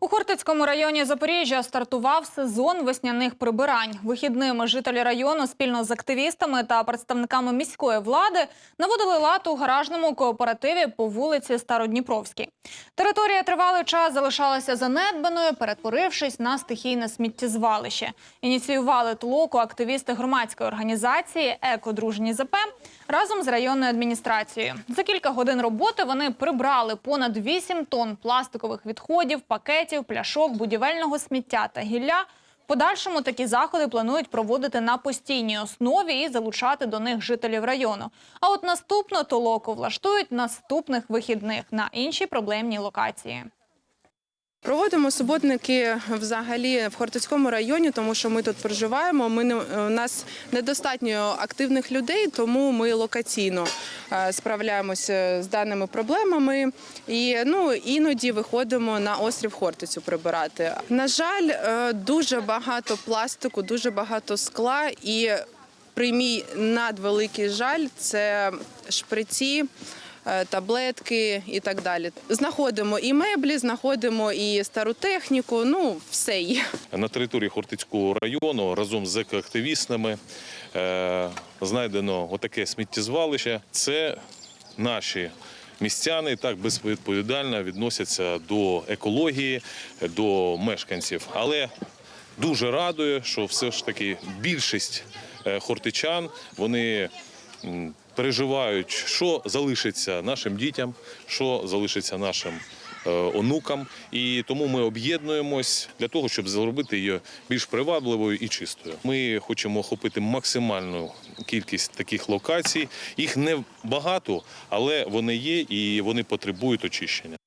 У Хортицькому районі Запоріжжя стартував сезон весняних прибирань. Вихідними жителі району спільно з активістами та представниками міської влади наводили лад у гаражному кооперативі по вулиці Стародніпровській. Територія тривалий час залишалася занедбаною, перетворившись на стихійне сміттєзвалище. Ініціювали толоку активісти громадської організації «Екодружні ЗП» разом з районною адміністрацією. За кілька годин роботи вони прибрали понад 8 тонн пластикових відходів, пакетів, пляшок, будівельного сміття та гілля. Подальшому такі заходи планують проводити на постійній основі і залучати до них жителів району. А от наступну толоку влаштують наступних вихідних на іншій проблемній локації. Проводимо суботники взагалі в Хортицькому районі, тому що ми тут проживаємо. Ми не у нас недостатньо активних людей, тому ми локаційно е, справляємося з даними проблемами. І ну іноді виходимо на острів Хортицю прибирати. На жаль, е, дуже багато пластику, дуже багато скла і. При мій надвеликий жаль це шприці, таблетки і так далі. Знаходимо і меблі, знаходимо і стару техніку. Ну все є. На території Хортицького району разом з екоактивістами е, знайдено отаке сміттєзвалище. Це наші містяни так безвідповідально відносяться до екології, до мешканців. Але дуже радує, що все ж таки більшість е, хортичан вони. Переживають, що залишиться нашим дітям, що залишиться нашим е, онукам, і тому ми об'єднуємось для того, щоб зробити її більш привабливою і чистою. Ми хочемо охопити максимальну кількість таких локацій. Їх не багато, але вони є і вони потребують очищення.